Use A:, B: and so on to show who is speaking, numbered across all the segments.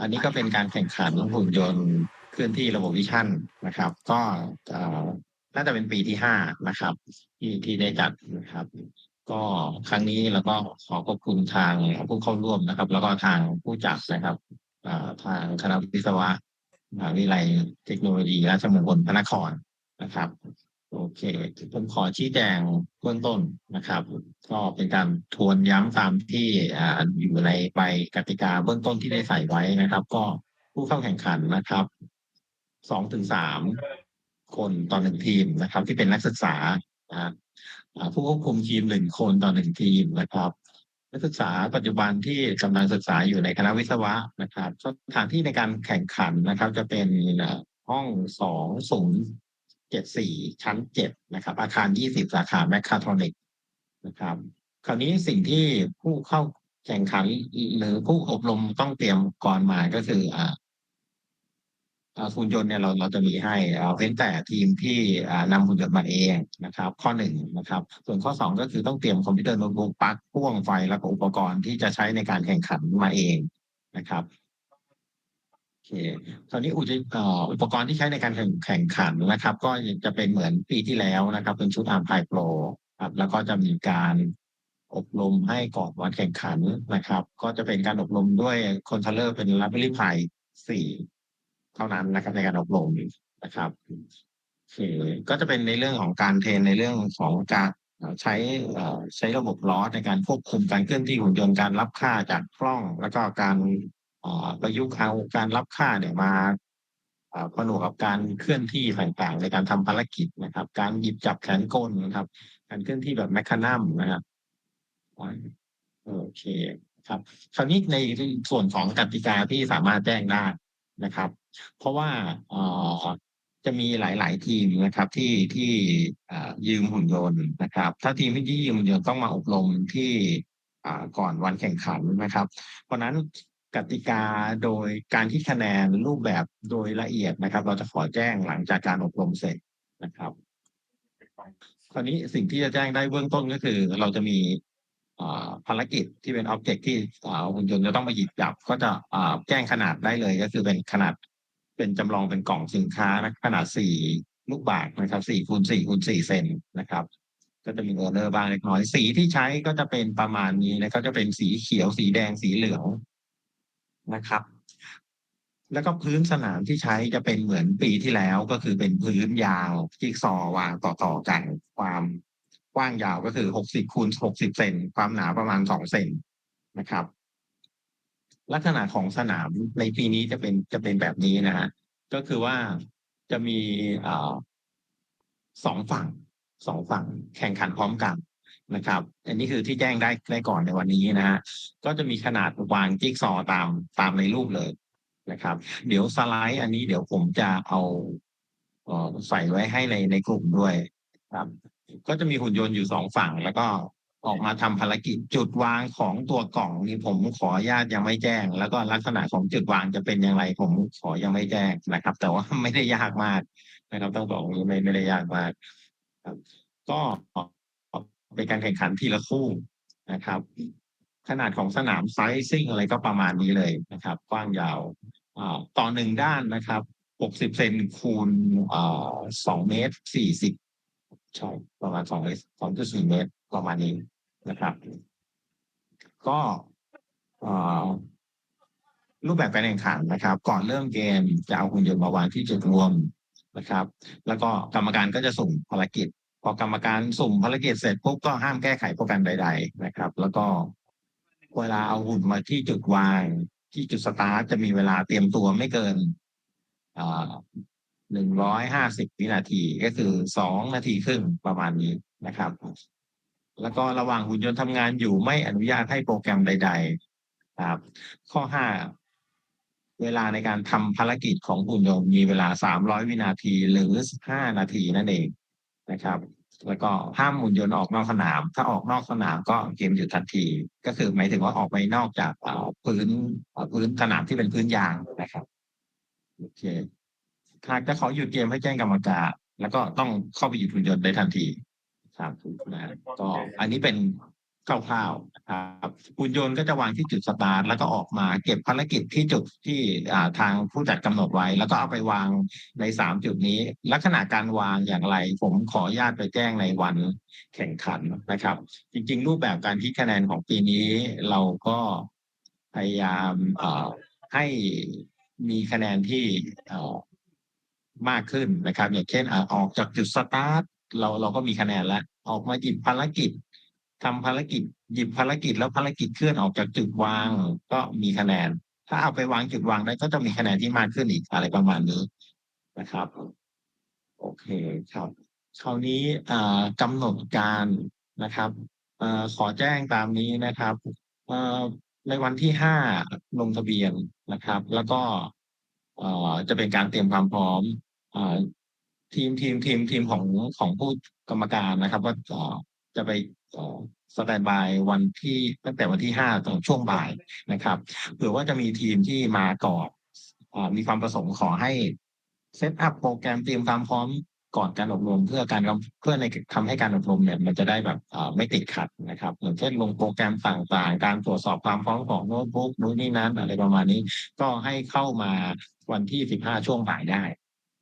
A: อันนี้ก็เป็นการแข่งขันหุ่นยนต์เคลื่อนที่ระบบวิชั่นนะครับ ก็น่าจะเป็นปีที่ห้านะครับ ที่ที่ได้จัดนะครับ ก็ครั้งนี้เราก็ขอขอบคุณทางผู้เข้าร่วมนะครับ แล้วก็ทางผู้จัดนะครับทางคณะวิศวะมหาวิทยาลัยเทคโนโลยีราชมงคลพระนครนะครับ โอเค ผมขอชี้แจงเบื้องต้นนะครับ ก็เป็นการทวนย้ำตามที่ออยู่ในใบกติกาเบื้องต้นที่ได้ใส่ไว้นะครับ ก็ผู้เข้าแข่งขันนะครับสองถึงสามคนต่อหนึ่งทีมนะครับ ที่เป็นนักศึกษานะผู้ควบคุมทีมหนึ่งคนต่อหนึ่งทีมนะครับ นักศึกษาปัจจุบันที่กำลังศึกษาอยู่ในคณะวิศวะนะครับสถานที่ในการแข่งขันนะครับ จะเป็นห้องสองศูนย์ เจ็ดสี่ชั้นเจ็ดนะครับ อาคารยี่สิบสาขาแมคคาทรอนิกนะครับ คราวนี้สิ่งที่ผู้เข้าแข่งขันหรือผู้อบรมต้องเตรียมก่อนมาก็คืออ่าหุ่นยนต์เนี่ยเราเราจะมีให้เอาเว้นแต่ทีมที่อ่านำหุ่นยนต์มาเองนะครับ ข้อหนึ่งนะครับ ส่วนข้อสองก็คือต้องเตรียมคอมพิวเตอร์โน้ตบุ๊กปลั๊กพ่วงไฟแล้วก็อุปกรณ์ที่จะใช้ในการแข่งขันมาเองนะครับ คคราวนี้อุปกรณ์ที่ใช้ในการแข่งแข่งขันนะครับ ก็จะเป็นเหมือนปีที่แล้วนะครับ เป็นชุดอาร์มไพโปรครับแล้วก็จะมีการอบรมให้ก่อนวันแข่งขันนะครับ ก็จะเป็นการอบรมด้วยคอนโทรลเลอร์เป็น Raspberry Pi สี่เท่านั้นนะครับในการอบรมนะครับโอก็จะเป็นในเรื่องของการเทรนในเรื่องของการใช้ใช้ระบบล้อในการควบคุมการเคลื่อนที่หุ่นยนต์การรับค่าจากกล้อง แล้วก็การ ประยุกต์เอาการรับค่าเนี่ยมาอ่อผนวกกับการเคลื่อนที่ต่างๆ ในการทำภารกิจนะครับ การหยิบจับแขนกลนะครับ การเคลื่อนที่แบบแมคคานัมนะครับโอเคครับ คราวนี้ในส่วนของกติกาที่สามารถแจ้งได้นะครับ เพราะว่าอ่อจะมีหลาย ๆ ทีมนะครับ ที่ที่อ่ายืมหุ่นยนต์นะครับ ถ้าทีมที่ยืมหุ่นยนต์ต้องมาอบรมที่อ่าก่อนวันแข่งขันนะครับ เพราะนั้น กติกาโดยการที่คะแนนรูปแบบโดยละเอียดนะครับ เราจะขอแจ้งหลังจากการอบรมเสร็จนะครับคราวนี้สิ่งที่จะแจ้งได้เบื้องต้นก็คือ เราจะมีภารกิจที่เป็นอ็อบเจกต์ที่อาหุ่นยนต์จะต้องมาหยิบจับ ก็จะแจ้งขนาดได้เลยก็คือเป็นขนาดเป็นจำลองเป็นกล่องสินค้านะขนาดสี่ลูกบาศก์นะครับสี่คูณสี่คูณสี่เซนนะครับ ก็จะมีเออร์เลอร์บ้างเล็กน้อยสีที่ใช้ก็จะเป็นประมาณนี้นะครับจะเป็นสีเขียวสีแดงสีเหลือง นะครับ แล้วก็พื้นสนามที่ใช้จะเป็นเหมือนปีที่แล้วก็คือเป็นพื้นยาวจิ๊กซอว์วางต่อๆกันความกว้างยาวก็คือหกสิบคูณหกสิบเซนความหนาประมาณสองเซนนะครับ ลักษณะของสนามในปีนี้จะเป็นจะเป็นแบบนี้นะฮะก็คือว่าจะมีอสองฝั่งสองฝั่งแข่งขันพร้อมกัน นะครับ อันนี้คือที่แจ้งได้ได้ก่อนในวันนี้นะฮะก็จะมีขนาดวางจิ๊กซอว์ตามตามในรูปเลยนะครับ เดี๋ยวสไลด์อันนี้เดี๋ยวผมจะเอาเออใส่ไว้ให้ในในกลุ่มด้วยครับ ก็จะมีหุ่นยนต์อยู่สองฝั่งแล้วก็ออกมาทำภารกิจจุดวางของตัวกล่องนี่ผมขออนุญาตยังไม่แจ้ง แล้วก็ลักษณะของจุดวางจะเป็นอย่างไร ผมขอยังไม่แจ้งนะครับ แต่ว่าไม่ได้ยากมากนะครับ ต้องบอกว่าไม่ไม่ได้ยากมากครับ ก็ เป็นการแข่งขันทีละคู่นะครับ ขนาดของสนามไซซิ่งอะไรก็ประมาณนี้เลยนะครับ กว้างยาวต่อหนึ่งด้านนะครับหกสิบเซนคูณสองเมตรสี่สิบใช่ประมาณสองเมตรสองจุดสี่เมตรประมาณนี้นะครับ ก็รูปแบบการแข่งขันนะครับ ก่อนเริ่มเกมจะเอาหุ่นยนต์มาวางที่จุดรวมนะครับ แล้วก็กรรมการก็จะสุ่มภารกิจ พอกรรมการสุ่มภารกิจเสร็จปุ๊บก็ห้ามแก้ไขโปรแกรมใด ๆ นะครับ แล้วก็เวลาเอาหุ่นมาที่จุดวาง ที่จุดสตาร์ทจะมีเวลาเตรียมตัวไม่เกินหนึ่งร้อยห้าสิบวินาทีก็คือสองนาทีครึ่งประมาณนี้นะครับ แล้วก็ระหว่างหุ่นยนต์ทำงานอยู่ไม่อนุญาตให้โปรแกรมใด ๆ ครับ ข้อห้าเวลาในการทำภารกิจของหุ่นยนต์มีเวลาสามร้อยวินาทีหรือห้านาทีนั่นเองนะครับ แล้วก็ห้ามหุ่นยนต์ออกนอกสนาม ถ้าออกนอกสนามก็เกมหยุดทันที ก็คือหมายถึงว่าออกไปนอกจากเอ่อพื้นเอ่อพื้นสนามที่เป็นพื้นยางนะครับโอเคหากจะขอหยุดเกมให้แจ้งกรรมการแล้วก็ต้องเข้าไปหยุดหุ่นยนต์ได้ทันทีครับนะก็อันนี้เป็น คร่าวๆนะครับหุ่นยนต์ก็จะวางที่จุดสตาร์ทแล้วก็ออกมาเก็บภารกิจที่จุดที่ทางผู้จัดกำหนดไว้ แล้วก็เอาไปวางในสามจุดนี้ ลักษณะการวางอย่างไร ผมขออนุญาตไปแจ้งในวันแข่งขันนะครับ จริง ๆ รูปแบบการคิดคะแนนของปีนี้เราก็พยายามให้มีคะแนนที่มากขึ้นนะครับ อย่างเช่นอออกจากจุดสตาร์ทเราเราก็มีคะแนนแล้ว ออกมาหยิบภารกิจ ทำภารกิจหยิบภารกิจแล้วภารกิจเคลื่อนออกจากจุดวาง ก็มีคะแนน ถ้าเอาไปวางจุดวางได้ก็จะมีคะแนนที่มากขึ้นอีกอะไรประมาณนี้นะครับ โอเคครับคราวนี้อ่ากำหนดการนะครับอขอแจ้งตามนี้นะครับเอ่อในวันที่ห้าลงทะเบียนนะครับ แล้วก็จะเป็นการเตรียมความพร้อมอทีมทีมทีมทีมของของผู้กรรมการนะครับ ว่าจะไป สแตนบายวันที่ตั้งแต่วันที่ห้าตอนช่วงบ่ายนะครับเผื่อว่าจะมีทีมที่มาก่อนมีความประสงค์ขอให้เซตอัพโปรแกรมเตรียมความพร้อมก่อนการอบรมเพื่อการเพื่อในทำให้การอบรมเนี่ยมันจะได้แบบไม่ติดขัดนะครับอย่างเช่นลงโปรแกรมต่างๆ การตรวจสอบความพร้อมของโน้ตบุ๊กนู้นนี่นั้นอะไรประมาณนี้ ก็ให้เข้ามาวันที่15ช่วงบ่ายได้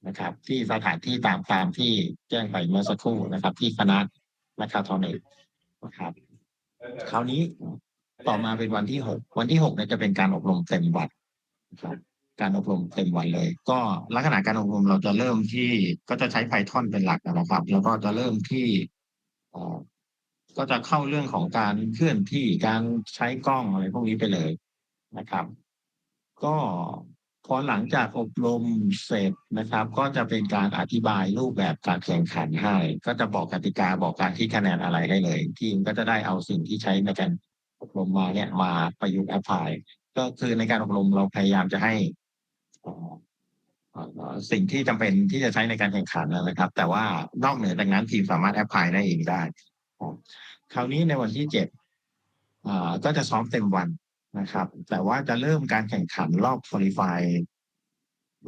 A: นะครับ ที่สถานที่ตามตามที่แจ้งไปเมื่อสักครู่นะครับ ที่คณะนะครับทอนิก นะครับ คราวนี้ต่อมาเป็นวันที่6วันที่6เนี่ยจะเป็นการอบรมเต็มวันนะครับการอบรมเต็มวันเลย ก็ลักษณะการอบรมเราจะเริ่มที่ก็จะใช้ Python เป็นหลักนะครับ แล้วก็จะเริ่มที่เอ่อก็จะเข้าเรื่องของการเคลื่อนที่การใช้กล้องอะไรพวกนี้ไปเลยนะครับ ก็ พอหลังจากอบรมเสร็จนะครับ ก็จะเป็นการอธิบายรูปแบบการแข่งขันให้ ก็จะบอกกติกาบอกการที่คะแนนอะไรให้เลย ทีมก็จะได้เอาสิ่งที่ใช้ในการอบรมมาเนี่ยมาประยุกต์แอพพลายก็คือในการอบรมเราพยายามจะให้สิ่งที่จำเป็นที่จะใช้ในการแข่งขันนะครับ แต่ว่านอกเหนือจากนั้นทีมสามารถแอพพลายได้เองได้ครับคราวนี้ในวันที่เจ็ดอ่าก็จะซ้อมเต็มวัน นะครับ แต่ว่าจะเริ่มการแข่งขันรอบคุริฟาย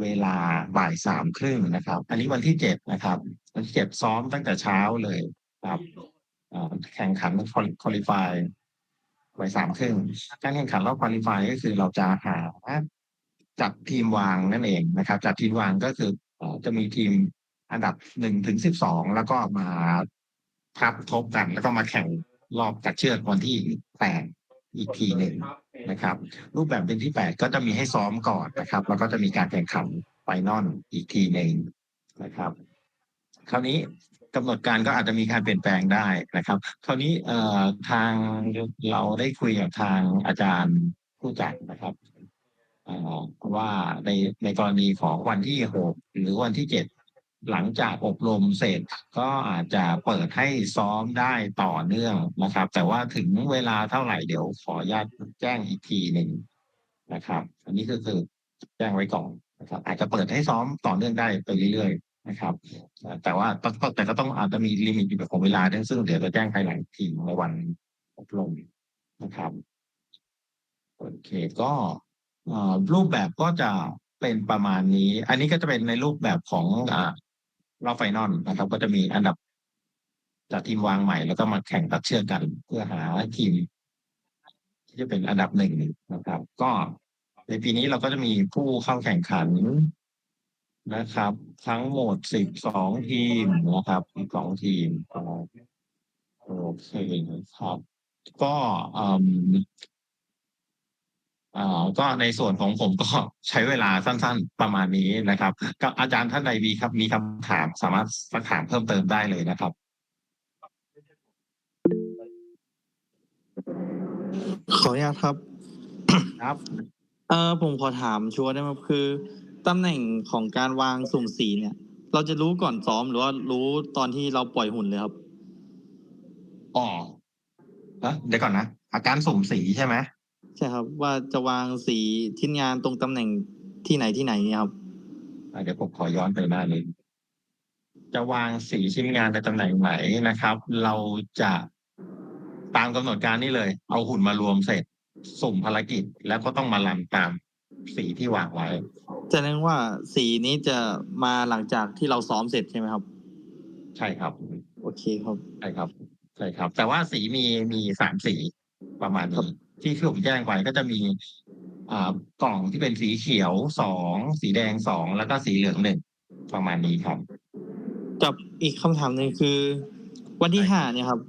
A: เวลาบ่ายสามครึ่งนะครับ อันนี้วันที่เจ็ดนะครับวันที่เจ็ดซ้อมตั้งแต่เช้าเลยครับแข่งขันคุริฟายบ่ายสามครึ่งการแข่งขันรอบคุริฟายก็คือเราจะหาจัดทีมวางนั่นเองนะครับจัดทีมวางก็คือจะมีทีมอันดับหนึ่งถึงสิบสองแล้วก็มาทับทบกัน แล้วก็มาแข่งรอบกัดเชือกวันที่แปด อีกทีหนึ่งนะครับ รูปแบบเป็นที่แปดก็จะมีให้ซ้อมก่อนนะครับ แล้วก็จะมีการแข่งขันไฟนอลอีกทีหนึ่งนะครับ คราวนี้กำหนดการก็อาจจะมีการเปลี่ยนแปลงได้นะครับ คราวนี้เอ่อทางเราได้คุยกับทางอาจารย์ผู้จัดนะครับเอ่อว่าในในกรณีของวันที่หกหรือวันที่เจ็ด หลังจากอบรมเสร็จก็อาจจะเปิดให้ซ้อมได้ต่อเนื่องนะครับ แต่ว่าถึงเวลาเท่าไหร่เดี๋ยวขออนุญาตแจ้งอีกทีหนึ่งนะครับ อันนี้ก็คือแจ้งไว้ก่อนนะครับ อาจจะเปิดให้ซ้อมต่อเนื่องได้ไปเรื่อยๆนะครับ แต่ว่าแต่ก็ต้องอาจจะมีลิมิตอยู่ของเวลาด้วยซึ่งเดี๋ยวจะแจ้งภายหลังทีในวันอบรมนะครับโอเคก็รูปแบบก็จะเป็นประมาณนี้ อันนี้ก็จะเป็นในรูปแบบของ รอบไฟนอลนะครับ ก็จะมีอันดับจัดทีมวางใหม่แล้วก็มาแข่งตัดเชือกกัน เพื่อหาทีม ที่จะเป็นอันดับหนึ่งนะครับ ก็ในปีนี้เราก็จะมีผู้เข้าแข่งขันนะครับ ทั้งหมดสิบสองทีมนะครับสิบสองทีมโอเคครับ ก็ อืมอ่าก็ในส่วนของผมก็ใช้เวลาสั้นๆประมาณนี้นะครับก็อาจารย์ท่านใดมีครับ มีคำถามสามารถสักถามเพิ่มเติมได้เลยนะครับ
B: ขออนุญาตครับ
A: ครับ
B: เอ่อผมขอถามชัวร์ได้ไหมครับคือตำแหน่งของการวางสุ่มสีเนี่ย เราจะรู้ก่อนซ้อมหรือว่ารู้ตอนที่เราปล่อยหุ่นเลยครับ
A: อ๋อเอ้อเดี๋ยวก่อนนะอาการสุ่มสีใช่ไหม
B: ใช่ครับ ว่าจะวางสีทิ้นงานตรงตำแหน่งที่ไหนที่ไหนเนี่ยครับ
A: อะเดี๋ยวผมขอย้อนไปหน้านี้ จะวางสีชิ้นงานในตำแหน่งไหนนะครับ เราจะตามกำหนดการนี่เลย เอาหุ่นมารวมเสร็จสุ่มภารกิจ แล้วก็ต้องมารันตามสีที่วางไว้
B: แสดงว่าสีนี้จะมาหลังจากที่เราซ้อมเสร็จใช่ไหมครับ
A: ใช่ครับ
B: โอเคครับ
A: ใช่ครับ ใช่ครับ แต่ว่าสีมีมีสามสีประมาณนี้ ที่ที่ผมแจ้งไปก็จะมีอ่ากล่องที่เป็นสีเขียวสองสีแดงสองแล้วก็สีเหลืองหนึ่งประมาณนี้ครับ
B: กับอีกคำถามหนึ่งคือ วันที่ห้าเนี่ยครับ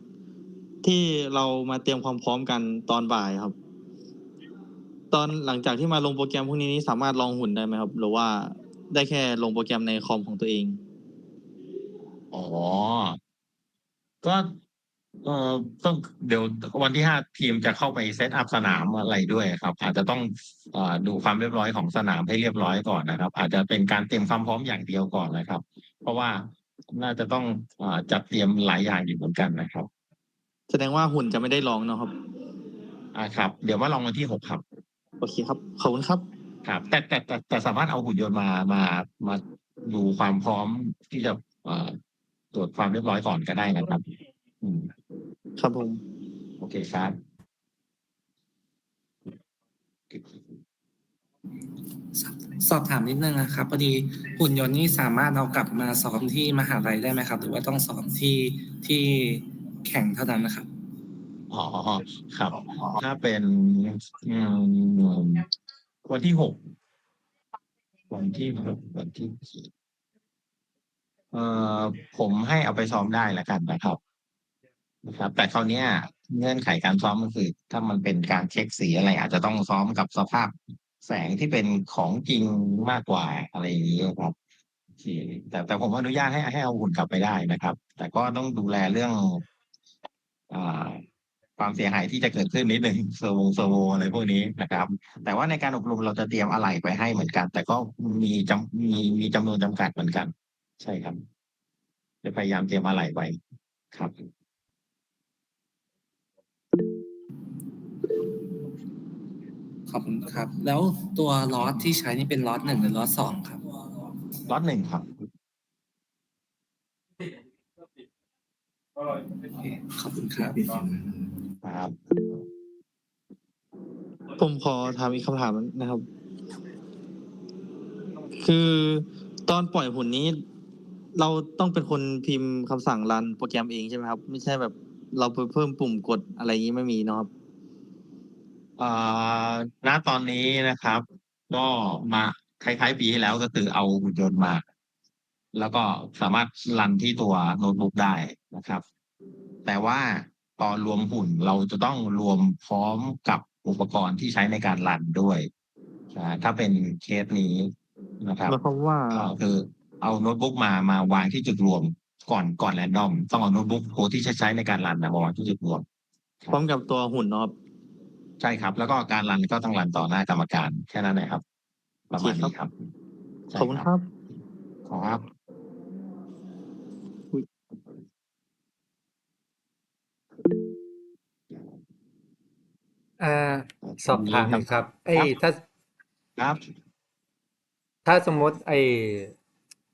B: ที่เรามาเตรียมความพร้อมกันตอนบ่ายครับ ตอนหลังจากที่มาลงโปรแกรมพวกนี้นี่สามารถลองหุ่นได้ไหมครับ หรือว่าได้แค่ลงโปรแกรมในคอมของตัวเอง
A: อ๋อ ก็ เออต้องเดี๋ยววันที่ห้าทีมจะเข้าไปเซตอัพสนามอะไรด้วยครับ อาจจะต้องเออดูความเรียบร้อยของสนามให้เรียบร้อยก่อนนะครับ อาจจะเป็นการเตรียมความพร้อมอย่างเดียวก่อนนะครับ เพราะว่าน่าจะต้องเออจัดเตรียมหลายอย่างอยู่เหมือนกันนะครับ
B: แสดงว่าหุ่นจะไม่ได้ลองเนาะครับ
A: อ่าครับ เดี๋ยวมาลองวันที่หกครับ
B: โอเคครับ ขอบคุณครับ
A: ครับแต่แต่แต่แต่สามารถเอาหุ่นยนต์มามามาดูความพร้อมที่จะเอ่อตรวจความเรียบร้อยก่อนก็ได้นะครับอืม
B: ครับผม
A: โอเคครับ
C: สอบสอบถามนิดนึงนะครับพอดีหุ่นยนต์นี่สามารถเอากลับมาซ้อมที่มหาลัยได้ไหมครับ หรือว่าต้องซ้อมที่ที่แข่งเท่านั้นนะครับ
A: อ๋อครับ ถ้าเป็นอืมวันที่หกวันที่หกวันที่สี่เอ่อผมให้เอาไปซ้อมได้แล้วกันนะครับ นะครับ แต่คราวนี้ยเงื่อนไขการซ้อมก็คือ ถ้ามันเป็นการเช็คสีอะไร อาจจะต้องซ้อมกับสภาพแสงที่เป็นของจริงมากกว่าอะไรอย่างนี้ครับแต่แต่ผมอนุญาตให้ให้เอาหุ่นกลับไปได้นะครับ แต่ก็ต้องดูแลเรื่องอ่าความเสียหายที่จะเกิดขึ้นนิดหนึ่งเซอร์วงเซอร์โวอะไรพวกนี้นะครับ แต่ว่าในการอบรมเราจะเตรียมอะไหล่ไปให้เหมือนกัน แต่ก็มีจำมีมีจำนวนจำกัดเหมือนกัน ใช่ครับ จะพยายามเตรียมอะไหล่ไว้ครับ
C: อบคุณครับ แล้วตัวล็อตที่ใช้นี่เป็นล็อตหนึ่งหรือล็อตสองครับ
A: ล็อตหนึ่งครับ
C: โอเค ขอบคุณครับ
A: ครับ
B: ผมขอถามอีกคำถามนะครับ คือตอนปล่อยหุ่นนี้ เราต้องเป็นคนพิมพ์คำสั่งรันโปรแกรมเองใช่ไหมครับ ไม่ใช่แบบเราไปเพิ่มปุ่มกดอะไรอย่างนี้ไม่มีเนาะครับ
A: เอ่อ ณ ตอนนี้นะครับ ก็มาคล้าย ๆ ปีที่แล้ว ก็คือเอาหุ่นยนต์มา แล้วก็สามารถรันที่ตัวโน้ตบุ๊กได้นะครับ แต่ว่าตอนรวมหุ่นเราจะต้องรวมพร้อมกับอุปกรณ์ที่ใช้ในการรันด้วยอ่าถ้าเป็นเคสนี้นะครับ
B: หมายความว่า
A: ก็คือเอาโน้ตบุ๊กมามาวางที่จุดรวมก่อนก่อนแรนดอม ต้องเอาโน้ตบุ๊กโค้ดที่ใช้ใช้ในการรันนะมาวางที่จุดรวม
B: พร้อมกับตัวหุ่นเนาะครับ
A: ใช่ครับ แล้วก็การรันก็ต้องรันต่อหน้ากรรมการแค่นั้นเองครับ ประมาณนี้ครับใช่
B: ขอบคุณครับ
A: ครับ
D: อ่าสอบถามหน่อยครับไอ้
A: ครับ
D: ถ้า
A: ครับ
D: ถ้าสมมติไอ้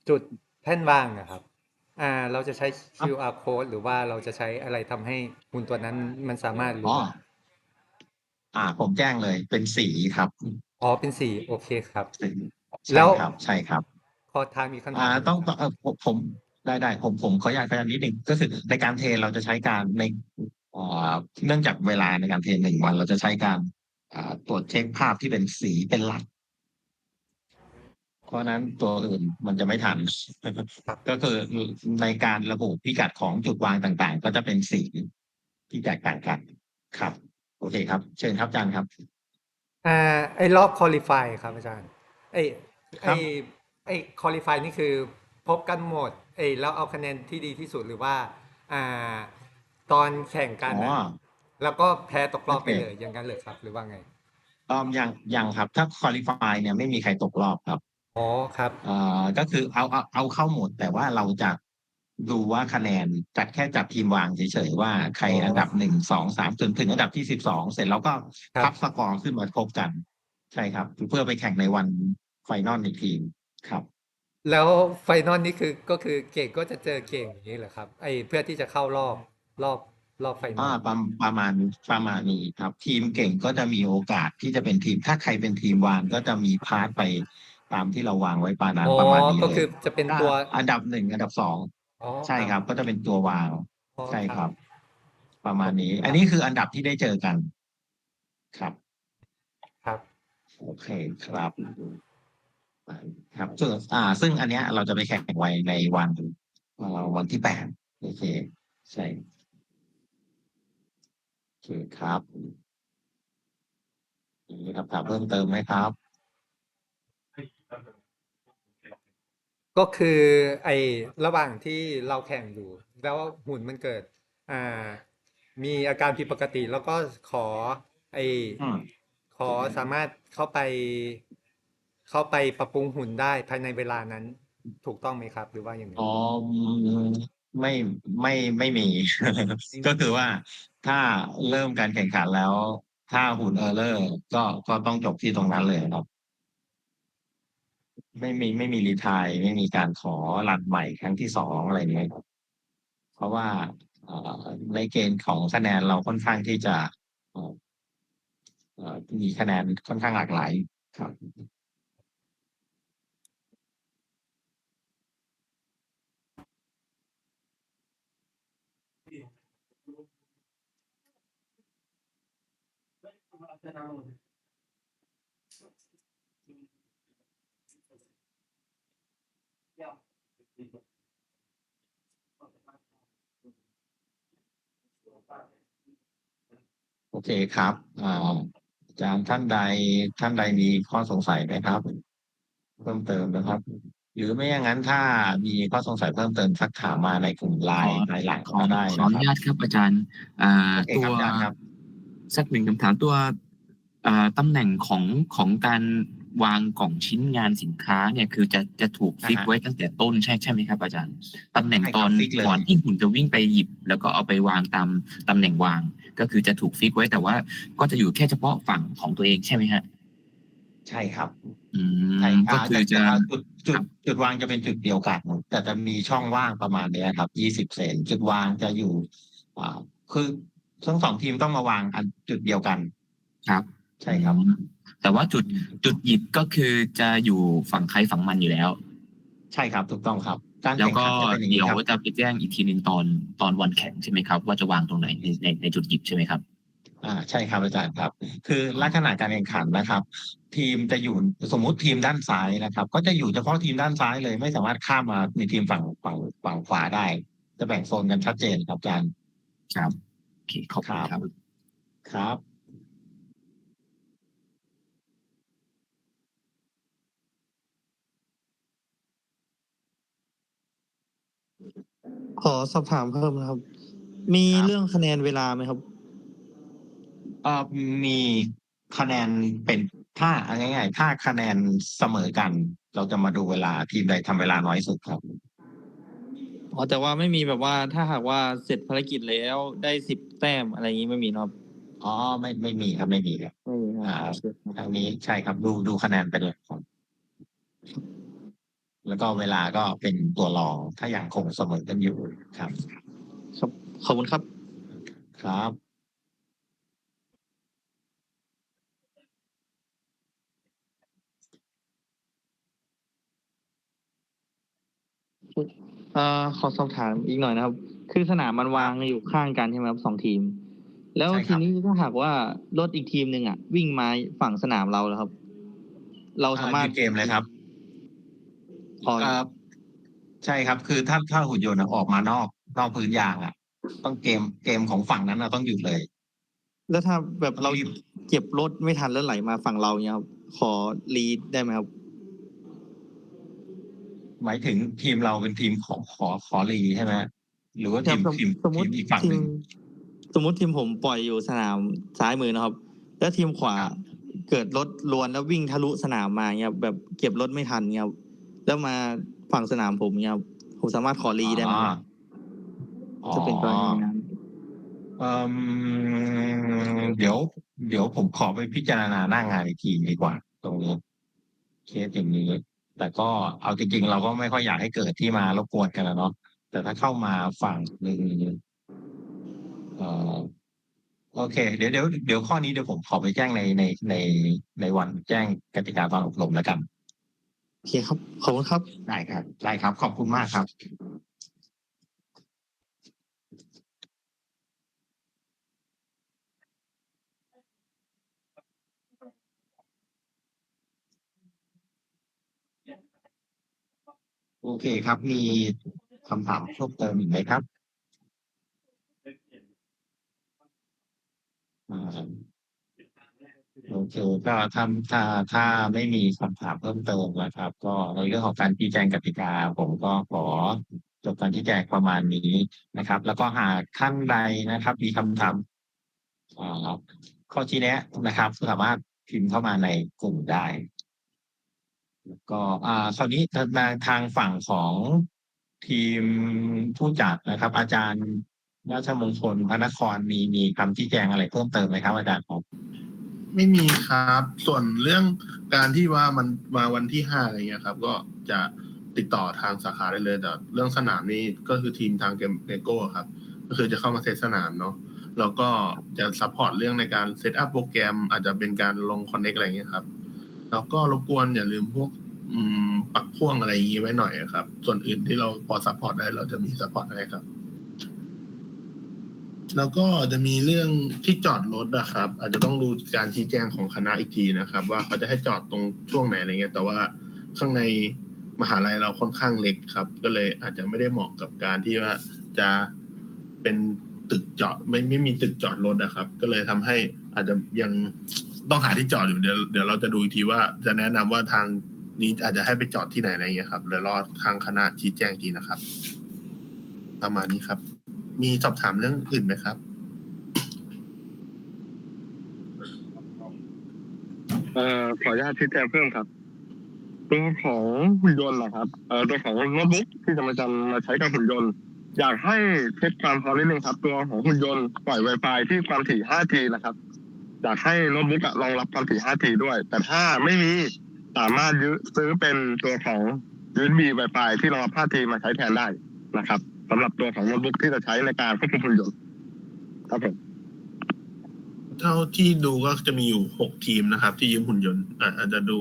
D: จุดแท่นว่างอะครับ อ่า เราจะใช้ QR code หรือว่าเราจะใช้อะไรทำให้หุ่นตัวนั้นมันสามารถรู้
A: อ๋อ
D: ได้
A: อ่า ผมแจ้งเลย เป็นสีครับ
D: อ๋อเป็นสีโอเคครับ
A: สี
D: แล้
A: ใช่
D: ว
A: ครับ ใช่ครับ
D: ขอทางมีคำถาม
A: อ่า
D: หนึ่
A: ต้อง
D: ค
A: ต้
D: รั
A: อบงเออผมผมได้ได้ผมผมขออนุญาตพยายามนิดหนึ่งก็คือในการเทรนเราจะใช้การในอ่าเนื่องจากเวลาในการเทรนหนึ่งวัน เราจะใช้การอ่าตรวจเช็คภาพที่เป็นสีเป็นหลัก เพราะฉะนั้นตัวอื่นมันจะไม่ทันก็คือในการระบุพิกัดของจุดวางต่างๆ ก็จะเป็นสีที่แตกต่างกันครับ โอเคครับ เชิญครับอาจารย์ครับ
D: อ่าไอ้รอบ qualify ครับอาจารย์ไอ้
A: ครั
D: ไอ้
A: บ
D: ไอ้ qualify นี่คือพบกันหมดเอ้ยแล้วเอาคะแนนที่ดีที่สุดหรือว่าอ่าตอนแข่งกัน
A: อ๋อ
D: นะแล้วก็แพ้ตกรอบไป
A: โอเค
D: เลยอย่างนั้นเลยครับ หรือว่าไง
A: อืมยังยังครับ ถ้าคุริฟายเนี่ยไม่มีใครตกรอบครับ
D: อ๋อครับ
A: เอ่อก็คือเอาเอาเอาเข้าหมดแต่ว่าเราจะ ดูว่าคะแนนจัดแค่จับทีมวางเฉยๆว่าใคร
D: อ๋ออั
A: อันดับหนึ่งสองสามจนถึงอันดับที่สิบสองเสร็จแล้วก็
D: ครับ
A: พับสกอร์ขึ้นมาครบกัน ใช่ครับ เพื่อไปแข่งในวันไฟนอลอีกทีครับ
D: แล้วไฟนอลนี่คือก็คือเก่งก็จะเจอเก่งอย่างนี้เหรอครับไอ้เพื่อที่จะเข้ารอบรอบรอบไฟนอ
A: อ่า
D: ล
A: ประประมาณประมาณนี้ครับ ทีมเก่งก็จะมีโอกาสที่จะเป็นทีม ถ้าใครเป็นทีมวางก็จะมีพาร์ทไปตามที่เราวางไว้ปานั้น
D: อ๋อ
A: ประมาณนี้
D: ก็
A: เล
D: คือยจะเป็น
A: ถ้า
D: ตัว
A: อันดับหนึ่งอันดับสอง
D: อ๋อ
A: ใช่ครับ ก็จะเป็นตัววาง
D: อ๋อ
A: ใช่ครับ ประมาณนี้ อันนี้คืออันดับที่ได้เจอกันครับ
D: ครับ
A: โอเคครับ ครับซึ่งอ่า ซึ่งอันเนี้ยเราจะไปแข่งไว้ในวันเอ่อวันที่แปดโอเค ใช่โอเคครับมีคำถามเพิ่มเติมไหมครับ
D: ก็คือไอ้ระหว่างที่เราแข่งอยู่ แล้วหุ่นมันเกิด อ่า มีอาการผิดปกติ แล้วก็ขอ ไอ้
A: อืม
D: ขอสามารถเข้าไป เข้าไปปรับปรุงหุ่นได้ภายในเวลานั้น ถูกต้องไหมครับ หรือว่าอย่างไร
A: อ๋อไม่ไม่ไม่มี ก็คือว่าถ้าเริ่มการแข่งขันแล้ว ถ้าหุ่นเออร์เลอร์ ก็ก็ต้องจบที่ตรงนั้นเลยครับ ไม่มีไม่มีรีไทายไม่มีการขอรันใหม่ครั้งที่สองอะไรเนี้ยครับเพราะว่าในเกณฑ์ของคะแนนเราค่อนข้างที่จะมีคะแนนค่อนข้างหลากหลายครับโอ เคครับอ่าอาจารย์ท่านใดท่านใดมีข้อสงสัยไหมครับ เพิ่มเติมนะครับ หรือไม่อย่างนั้นถ้ามีข้อสงสัยเพิ่มเติมสักถามมาในกลุ่มไลน์ภายหลัง
E: ขอ
A: ก็ได้
E: ขออ
A: นะ
E: นุ
A: ครับ
E: ญาตครับอาจารย์อ่า
A: โอเค
E: ตั
A: ควรับอาจารย์ครับ
E: สักหนึ่งคำถามตัวอ่าตำแหน่งของของการ วางกล่องชิ้นงานสินค้าเนี่ยคือจะจะถูกฟิก
A: อ่าฮะ
E: ไว้ตั้งแต่ต้นใช่ใช่ไหมครับอาจารย์ตำแหน่ง
A: ใช่ครับ
E: ตอน
A: ฟิกเลย
E: ก่อนที่หุ่นจะวิ่งไปหยิบ แล้วก็เอาไปวางตามตำแหน่งวาง ก็คือจะถูกฟิกไว้แต่ว่าก็จะอยู่แค่เฉพาะฝั่งของตัวเองใช่ไหมฮะ
A: ใช่ครับ
E: อื
A: ใช่
E: ม
A: ค
E: ก็
A: รับ
E: คือ
A: แต่
E: จะ
A: แต่ว่าจุดจุ
E: ค
A: ด
E: รับ
A: จุดวางจะเป็นจุดเดียวกันแต่จะมีช่องว่างประมาณเนี้ยครับยี่สิบเซนจุดวางจะอยู่อ่าคือทั้งสองทีมต้องมาวางอันจุดเดียวกัน
E: ครับ
A: ใช่ครับ
E: อืม แต่ว่าจุดจุดหยิบก็คือจะอยู่ฝั่งใครฝั่งมันอยู่แล้ว
A: ใช่ครับถูกต้องครับการ
E: แล้ว
A: แข่ง
E: ก็
A: ขันจะเป็นอย่างนี้
E: เดี๋ยว
A: ครับ
E: จะไปแจ้งอีกทีหนึ่งตอนตอนวันแข่งใช่ไหมครับ ว่าจะวางตรงไหนในในในจุดหยิบใช่ไหมครับ
A: อ่าใช่ครับอาจารย์ครับ คือลักษณะการแข่งขันนะครับ ทีมจะอยู่สมมุติทีมด้านซ้ายนะครับ ก็จะอยู่เฉพาะทีมด้านซ้ายเลยไม่สามารถข้ามมาในทีมฝั่งฝั่งฝั่งขวาได้ จะแบ่งโซนกันชัดเจนครับอาจารย์
E: ครับโอเคขอบคุณ
A: ครับ
E: ครับ
A: ครับ
B: ขอสอบถามเพิ่มนะครับ มี
A: ครับ
B: เรื่องคะแนนเวลาไหมครับ
A: เอ่อมีคะแนนเป็นถ้าเอาง่ายๆถ้าคะแนนเสมอกัน เราจะมาดูเวลาทีมใดทำเวลาน้อยสุดครับ
B: อ๋อแต่ว่าไม่มีแบบว่าถ้าหากว่าเสร็จภารกิจแล้วได้สิบแต้มอะไรอย่างนี้ไม่มีเนอะครับ
A: อ๋อไม่ไม่มีครับไม่มีครับ
B: ไม่มีครับ
A: อ่า
B: โอเคครับ
A: ทางนี้ใช่ครับดูดูคะแนนเป็นหลักครับ แล้วก็เวลาก็เป็นตัวรองถ้าอย่างคงเสมอกันอยู่ครับ
B: ครับขอบคุณครับ
A: ครับ
B: เอ่อขอสอบถามอีกหน่อยนะครับ คือสนามมันวางอยู่ข้างกันใช่ไหมครับสองทีม แล้ว
A: ใช่ค
B: ที
A: รับ
B: นี้ถ้าหากว่ารถอีกทีมหนึ่งอะ วิ่งมาฝั่งสนามเราแล้วครับ เราสามารถ
A: อ่หยุดเกมเลยครับ
B: อ๋อ
A: เอ่อใช่ครับ คือถ้าถ้าหุ่นยนต์อะออกมานอก นอกพื้นยางอะ ต้องเกมเกมของฝั่งนั้นอะต้องหยุดเลย
B: แล้วถ้าแบบเรา
A: รีบ
B: เก็บรถไม่ทันแล้วไหลมาฝั่งเราเนี่ยครับขอรีดได้ไหมครับ
A: หมายถึงทีมเราเป็นทีมขอขอขอรีใช่ไหมหรือว่าทีม
B: ครับ
A: ทีม
B: สมม
A: ที
B: ติ
A: มอีกฝั่ง
B: ที
A: หนึ่
B: ม
A: ง
B: สมมติทีมผมปล่อยอยู่สนามซ้ายมือนะครับ แล้วทีมขวา
A: ครับ
B: เกิดรถลวนแล้ววิ่งทะลุสนามมาเนี่ยครับแบบเก็บรถไม่ทันเนี่ยครับ แล้วมาฝั่งสนามผมเนี่ยครับผมสามารถขอรีได้ไหมครับ
A: อ๋อ
B: จะเป็นกรณีนั้น
A: เอ่มเดี๋ยว เดี๋ยวผมขอไปพิจารณาหน้างานอีกทีดีกว่า ตรงนี้เคสอย่างนี้ แต่ก็เอาจริงๆเราก็ไม่ค่อยอยากให้เกิดที่มารบกวนกันนะเนาะแต่ถ้าเข้ามาฝั่งหนึ่งเอ่อโอเค เดี๋ยวเดี๋ยวเดี๋ยวข้อนี้เดี๋ยวผมขอไปแจ้งในในในในวันแจ้งกติกาตอนอบรมแล้วกัน
B: โอเคครับ ขอบคุณครับ
A: ได้ครับ ได้ครับ ขอบคุณมากครับ โอเคครับ มีคำถามเพิ่มเติมอีกไหมครับ โอเคก็ถ้าถ้าถ้าไม่มีคำถามเพิ่มเติมนะครับ ก็ในเรื่องของการชี้แจงกติกา ผมก็ขอจบการชี้แจงประมาณนี้นะครับ แล้วก็หากท่านใดนะครับ มีคำถามข้อชี้แนะนะครับ สามารถพิมพ์เข้ามาในกลุ่มได้แล้วก็อ่าคราวนี้มาทางฝั่งของทีมผู้จัดนะครับ อาจารย์ราชมงคลพระนครมีมีคำชี้แจงอะไรเพิ่มเติมไหมครับอาจารย์ครับ
F: ไม่มีครับ ส่วนเรื่องการที่ว่ามันมาวันที่ห้าอะไรเงี้ยครับ ก็จะติดต่อทางสาขาได้เลยแต่เรื่องสนามนี้ก็คือทีมทางเกมเนโก้ครับ ก็คือจะเข้ามาเซตสนามเนาะแล้วก็จะซัพพอร์ตเรื่องในการเซตอัพโปรแกรม อาจจะเป็นการลงคอนเน็กอะไรเงี้ยครับแล้วก็รบกวนอย่าลืมพวกปักพ่วงอะไรอย่างงี้ไว้หน่อยครับ ส่วนอื่นที่เราพอซัพพอร์ตได้เราจะมีซัพพอร์ตให้ครับ แล้วก็จะมีเรื่องที่จอดรถนะครับ อาจจะต้องดูการชี้แจงของคณะอีกทีนะครับ ว่าเขาจะให้จอดตรงช่วงไหนอะไรเงี้ยแต่ว่าข้างในมหาลัยเราค่อนข้างเล็กครับ ก็เลยอาจจะไม่ได้เหมาะกับการที่ว่าจะเป็นตึกจอดไม่ไม่มีตึกจอดรถนะครับ ก็เลยทำให้อาจจะยังต้องหาที่จอดอยู่เดี๋ยวเดี๋ยวเราจะดูอีกทีว่าจะแนะนำว่าทางนี้อาจจะให้ไปจอดที่ไหนอะไรเงี้ยครับเดี๋ยวรอทางคณะชี้แจงทีนะครับ ประมาณนี้ครับ มีสอบถามเรื่องอื่นไหมครับ
G: เอ่อขออนุญาตชี้แจงเพิ่มครับตัวของหุ่นยนต์นะครับเอ่อตัวของโน้ตบุ๊กที่จะมาจำมาใช้กับหุ่นยนต์ อยากให้เช็คความพร้อมนิดนึงครับ ตัวของหุ่นยนต์ปล่อย Wi-Fi ที่ความถี่ 5G นะครับ อยากให้โน้ตบุ๊กอะรองรับความถี่ 5G ด้วย แต่ถ้าไม่มีสามารถยื้อซื้อเป็นตัวของ USB Wi-Fi ที่รองรับ 5G มาใช้แทนได้นะครับ สำหรับตัวของโน้ตบุ๊กที่จะใช้ในการควบคุมหุ่นยนต์ครับผม
F: เท่าที่ดูก็จะมีอยู่หกทีมนะครับ ที่ยืมหุ่นยนต์อะอาจจะดู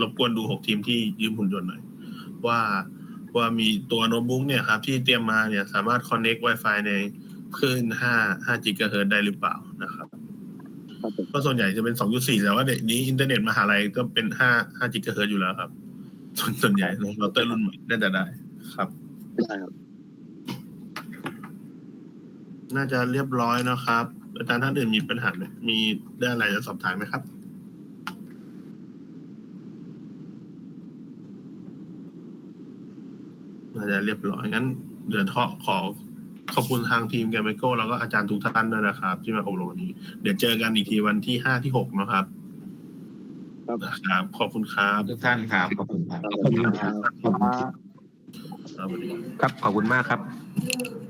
F: รบกวนดูหกทีมที่ยืมหุ่นยนต์หน่อยว่าว่ามีตัวโน้ตบุ๊กเนี่ยครับ ที่เตรียมมาเนี่ยสามารถ connect Wi-Fi ในคลื่น5 5 GHz ได้หรือเปล่านะครับ
G: ครับผม
F: ก็ส่วนใหญ่จะเป็น 2.4 แต่ว่าเดี๋ยวนี้อินเทอร์เน็ตมหาลัยก็เป็น 5 5 GHz อยู่แล้วครับ ส่วนส่วนใหญ่เราเตอร์รุ่นใหม่น่าจะได้ครับ
G: ได้ครับ
F: น่าจะเรียบร้อยนะครับ อาจารย์ท่านอื่นมีปัญหาไหมมีเรื่องอะไรจะสอบถามไหมครับ น่าจะเรียบร้อยงั้นเดี๋ยวขอขอขอบคุณทางทีมแกมเมโก้แล้วก็อาจารย์ทุกท่านด้วยนะครับ ที่มาอบรมวันนี้ เดี๋ยวเจอกันอีกทีวันที่ห้าที่หกนะครับ
G: ครับ
F: นะครับขอบคุณครับ
A: ทุกท่านครับขอบคุณครับ
G: ขอบคุณครับ
F: สวัสดีครับ
H: ครับขอบคุณมากครับ